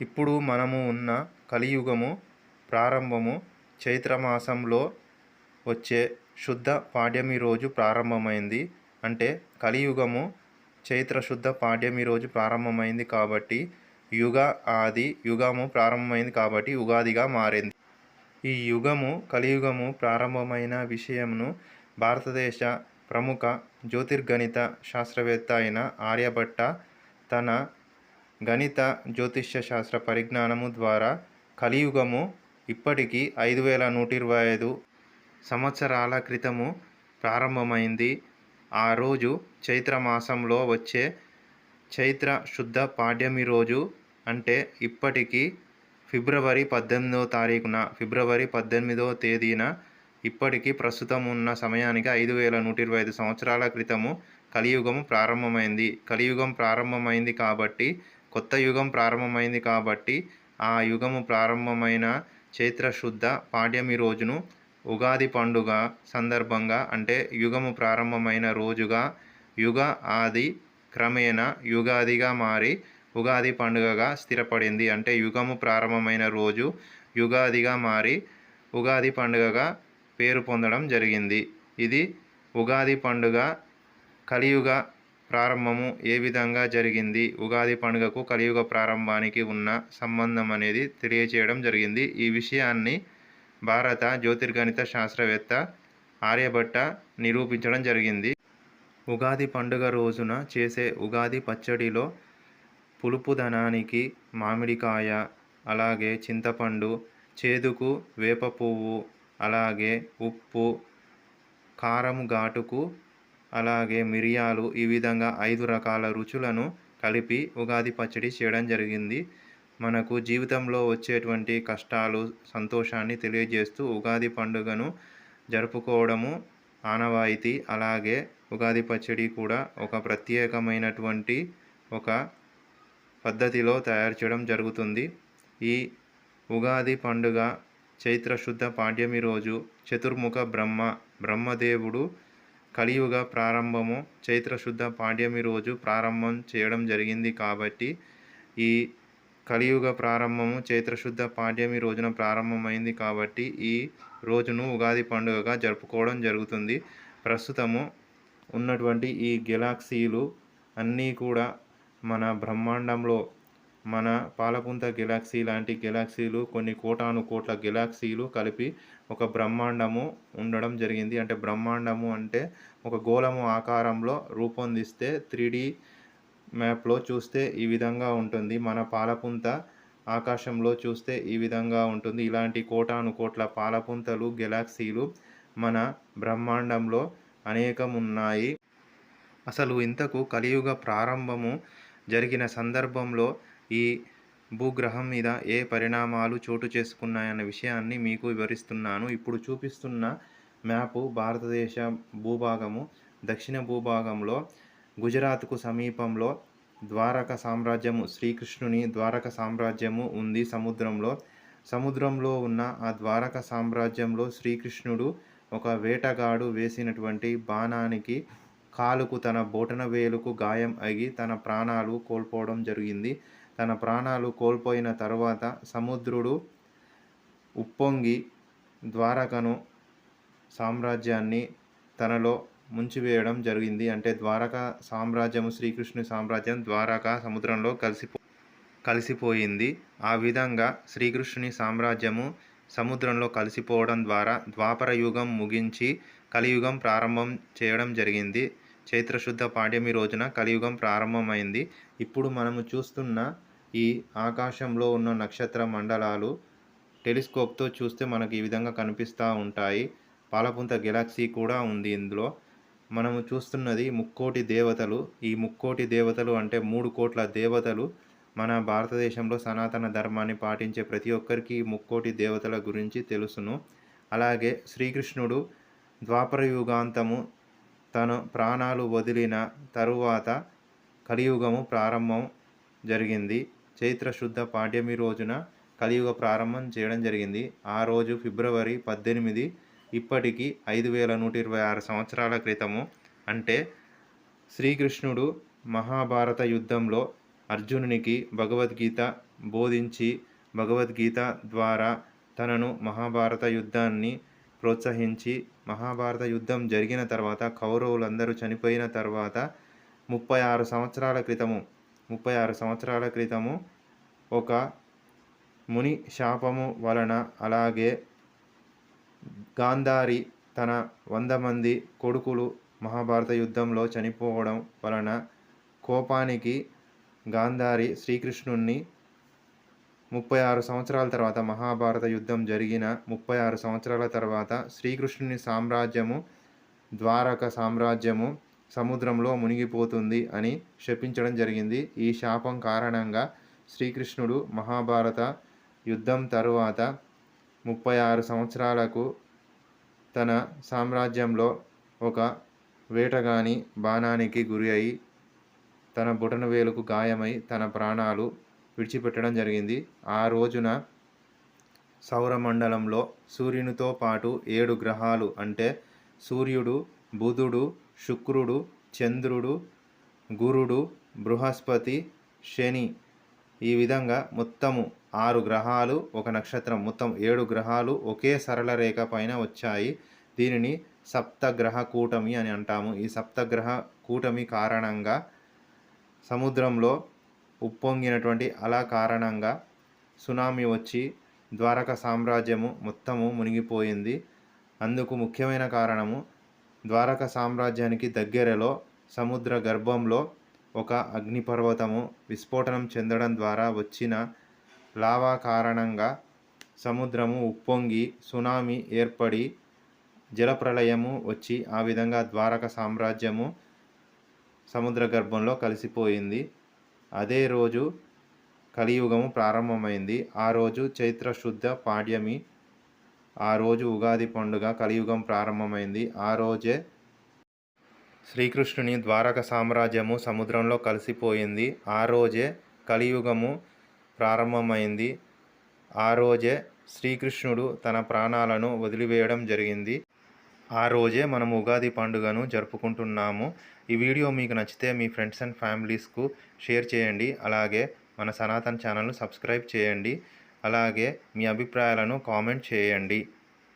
ఇప్పుడు మనము ఉన్న కలియుగము ప్రారంభము చైత్రమాసంలో వచ్చే శుద్ధ పాడ్యమి రోజు ప్రారంభమైంది. అంటే కలియుగము చైత్ర శుద్ధ పాడ్యమి రోజు ప్రారంభమైంది కాబట్టి యుగ ఆది యుగము ప్రారంభమైంది కాబట్టి ఉగాదిగా మారింది. ఈ యుగము కలియుగము ప్రారంభమైన విషయమును భారతదేశ ప్రముఖ జ్యోతిర్గణిత శాస్త్రవేత్త అయిన ఆర్యభట్ట తన గణిత జ్యోతిష్య శాస్త్ర పరిజ్ఞానము ద్వారా కలియుగము ఇప్పటికీ ఐదు వేల నూట ఇరవై ఐదు సంవత్సరాల క్రితము ప్రారంభమైంది. ఆ రోజు చైత్ర మాసంలో వచ్చే చైత్ర శుద్ధ పాడ్యమి రోజు అంటే ఇప్పటికీ ఫిబ్రవరి పద్దెనిమిదో తారీఖున ఫిబ్రవరి పద్దెనిమిదో తేదీన ఇప్పటికీ ప్రస్తుతం ఉన్న సమయానికి ఐదు వేల నూట ఇరవై ఐదు సంవత్సరాల క్రితము కలియుగం ప్రారంభమైంది. కలియుగం ప్రారంభమైంది కాబట్టి కొత్త యుగం ప్రారంభమైంది కాబట్టి ఆ యుగము ప్రారంభమైన చైత్ర శుద్ధ పాడ్యమి రోజును ఉగాది పండుగ సందర్భంగా అంటే యుగము ప్రారంభమైన రోజుగా యుగ ఆది క్రమేణా యుగాదిగా మారి ఉగాది పండుగగా స్థిరపడింది. అంటే యుగము ప్రారంభమైన రోజు యుగాదిగా మారి ఉగాది పండుగగా పేరు పొందడం జరిగింది. ఇది ఉగాది పండుగ కలియుగ ప్రారంభము ఏ విధంగా జరిగింది? ఉగాది పండుగకు కలియుగ ప్రారంభానికి ఉన్న సంబంధం అనేది తెలియచేయడం జరిగింది. ఈ విషయాన్ని భారత జ్యోతిర్గణిత శాస్త్రవేత్త ఆర్యభట్ట నిరూపించడం జరిగింది. ఉగాది పండుగ రోజున చేసే ఉగాది పచ్చడిలో పులుపుదనానికి మామిడికాయ అలాగే చింతపండు చేదుకు వేప పువ్వు అలాగే ఉప్పు కారం ఘాటుకు అలాగే మిరియాలు ఈ విధంగా ఐదు రకాల రుచులను కలిపి ఉగాది పచ్చడి చేయడం జరిగింది. మనకు జీవితంలో వచ్చేటువంటి కష్టాలు సంతోషాన్ని తెలియజేస్తూ ఉగాది పండుగను జరుపుకోవడము ఆనవాయితీ. అలాగే ఉగాది పచ్చడి కూడా ఒక ప్రత్యేకమైనటువంటి ఒక పద్ధతిలో తయారు చేయడం జరుగుతుంది. ఈ ఉగాది పండుగ చైత్ర శుద్ధ పాడ్యమి రోజు చతుర్ముఖ బ్రహ్మ బ్రహ్మదేవుడు కలియుగ ప్రారంభము చైత్రశుద్ధ పాండ్యమి పాడ్యమి రోజు ప్రారంభం చేయడం జరిగింది కాబట్టి ఈ కలియుగ ప్రారంభము చైత్రశుద్ధ పాడ్యమి రోజున ప్రారంభమైంది కాబట్టి ఈ రోజును ఉగాది పండుగగా జరుపుకోవడం జరుగుతుంది. ప్రస్తుతము ఉన్నటువంటి ఈ గెలాక్సీలు అన్నీ కూడా మన బ్రహ్మాండంలో మన పాలపుంత గెలాక్సీ లాంటి గెలాక్సీలు కొన్ని కోటాను కోట్ల గెలాక్సీలు కలిపి ఒక బ్రహ్మాండము ఉండడం జరిగింది. అంటే బ్రహ్మాండము అంటే ఒక గోళము ఆకారంలో రూపొందిస్తే త్రీ డి మ్యాప్లో చూస్తే ఈ విధంగా ఉంటుంది. మన పాలపుంత ఆకాశంలో చూస్తే ఈ విధంగా ఉంటుంది. ఇలాంటి కోటాను కోట్ల పాలపుంతలు గెలాక్సీలు మన బ్రహ్మాండంలో అనేకం ఉన్నాయి అసలు ఇంతకు కలియుగ ప్రారంభము జరిగిన సందర్భంలో ఈ భూగ్రహం మీద ఏ పరిణామాలు చోటు చేసుకున్నాయన్న విషయాన్ని మీకు వివరిస్తున్నాను. ఇప్పుడు చూపిస్తున్న మ్యాపు భారతదేశ భూభాగము. దక్షిణ భూభాగంలో గుజరాత్కు సమీపంలో ద్వారక సామ్రాజ్యము శ్రీకృష్ణుని ద్వారక సామ్రాజ్యము ఉంది సముద్రంలో. సముద్రంలో ఉన్న ఆ ద్వారక సామ్రాజ్యంలో శ్రీకృష్ణుడు ఒక వేటగాడు వేసినటువంటి బాణానికి కాలుకు తన బొటన వేలుకు గాయం అయి తన ప్రాణాలు కోల్పోవడం జరిగింది. తన ప్రాణాలు కోల్పోయిన తర్వాత సముద్రుడు ఉప్పొంగి ద్వారకను సామ్రాజ్యాన్ని తనలో ముంచివేయడం జరిగింది. అంటే ద్వారక సామ్రాజ్యము శ్రీకృష్ణుని సామ్రాజ్యం ద్వారకా సముద్రంలో కలిసిపో కలిసిపోయింది. ఆ విధంగా శ్రీకృష్ణుని సామ్రాజ్యము సముద్రంలో కలిసిపోవడం ద్వారా ద్వాపర యుగం ముగించి కలియుగం ప్రారంభం చేయడం జరిగింది. చైత్రశుద్ధ పాడ్యమి రోజున కలియుగం ప్రారంభమైంది. ఇప్పుడు మనము చూస్తున్న ఈ ఆకాశంలో ఉన్న నక్షత్ర మండలాలు టెలిస్కోప్తో చూస్తే మనకు ఈ విధంగా కనిపిస్తూ ఉంటాయి. పాలపుంత గెలాక్సీ కూడా ఉంది ఇందులో. మనము చూస్తున్నది ముక్కోటి దేవతలు. ఈ ముక్కోటి దేవతలు అంటే మూడు కోట్ల దేవతలు. మన భారతదేశంలో సనాతన ధర్మాన్ని పాటించే ప్రతి ఒక్కరికి ముక్కోటి దేవతల గురించి తెలుసును. అలాగే శ్రీకృష్ణుడు ద్వాపర యుగాంతము తను ప్రాణాలు వదిలిన తరువాత కలియుగము ప్రారంభం జరిగింది. చైత్ర శుద్ధ పాడ్యమి రోజున కలియుగ ప్రారంభం చేయడం జరిగింది. ఆ రోజు ఫిబ్రవరి పద్దెనిమిది ఇప్పటికి ఐదు వేల నూట ఇరవై ఆరు సంవత్సరాల క్రితము. అంటే శ్రీకృష్ణుడు మహాభారత యుద్ధంలో అర్జునునికి భగవద్గీత బోధించి భగవద్గీత ద్వారా తనను మహాభారత యుద్ధాన్ని ప్రోత్సహించి మహాభారత యుద్ధం జరిగిన తర్వాత కౌరవులందరూ చనిపోయిన తర్వాత ముప్పై ఆరు సంవత్సరాల క్రితము ముప్పై ఆరు సంవత్సరాల క్రితము ఒక ముని శాపము వలన అలాగే గాంధారి తన వంద మంది కొడుకులు మహాభారత యుద్ధంలో చనిపోవడం వలన కోపానికి గాంధారి శ్రీకృష్ణుణ్ణి ముప్పై ఆరు సంవత్సరాల తర్వాత మహాభారత యుద్ధం జరిగిన ముప్పై ఆరు సంవత్సరాల తర్వాత శ్రీకృష్ణుని సామ్రాజ్యము ద్వారక సామ్రాజ్యము సముద్రంలో మునిగిపోతుంది అని శపించడం జరిగింది. ఈ శాపం కారణంగా శ్రీకృష్ణుడు మహాభారత యుద్ధం తరువాత ముప్పై ఆరు సంవత్సరాలకు తన సామ్రాజ్యంలో ఒక వేటగాని బాణానికి గురి అయి తన బొటనవేలుకు గాయమై తన ప్రాణాలు విడిచిపెట్టడం జరిగింది. ఆ రోజున సౌరమండలంలో సూర్యునితో పాటు ఏడు గ్రహాలు అంటే సూర్యుడు బుధుడు శుక్రుడు చంద్రుడు గురుడు బృహస్పతి శని. ఈ విధంగా మొత్తము ఆరు గ్రహాలు ఒక నక్షత్రం మొత్తం ఏడు గ్రహాలు ఒకే సరళ రేఖ పైన వచ్చాయి. దీనిని సప్తగ్రహ కూటమి అని అంటాము. ఈ సప్తగ్రహ కూటమి కారణంగా సముద్రంలో ఉప్పొంగినటువంటి అలా కారణంగా సునామీ వచ్చి ద్వారక సామ్రాజ్యము మొత్తము మునిగిపోయింది. అందుకు ముఖ్యమైన కారణము ద్వారక సామ్రాజ్యానికి దగ్గరలో సముద్ర గర్భంలో ఒక అగ్నిపర్వతము విస్ఫోటనం చెందడం ద్వారా వచ్చిన లావా కారణంగా సముద్రము ఉప్పొంగి సునామీ ఏర్పడి జలప్రలయము వచ్చి ఆ విధంగా ద్వారక సామ్రాజ్యము సముద్ర గర్భంలో కలిసిపోయింది. అదే రోజు కలియుగము ప్రారంభమైంది. ఆ రోజు చైత్ర శుద్ధ పాడ్యమి ఆ రోజు ఉగాది పండుగ కలియుగం ప్రారంభమైంది. ఆ రోజే శ్రీకృష్ణుని ద్వారక సామ్రాజ్యము సముద్రంలో కలిసిపోయింది. ఆ రోజే కలియుగము ప్రారంభమైంది. ఆ రోజే శ్రీకృష్ణుడు తన ప్రాణాలను వదిలివేయడం జరిగింది. ఆ రోజే మనం ఉగాది పండుగను జరుపుకుంటున్నాము. ఈ వీడియో మీకు నచ్చితే మీ ఫ్రెండ్స్ అండ్ ఫ్యామిలీస్కు షేర్ చేయండి. అలాగే మన సనాతన్ ఛానల్ను సబ్స్క్రైబ్ చేయండి. అలాగే మీ అభిప్రాయాలను కామెంట్ చేయండి.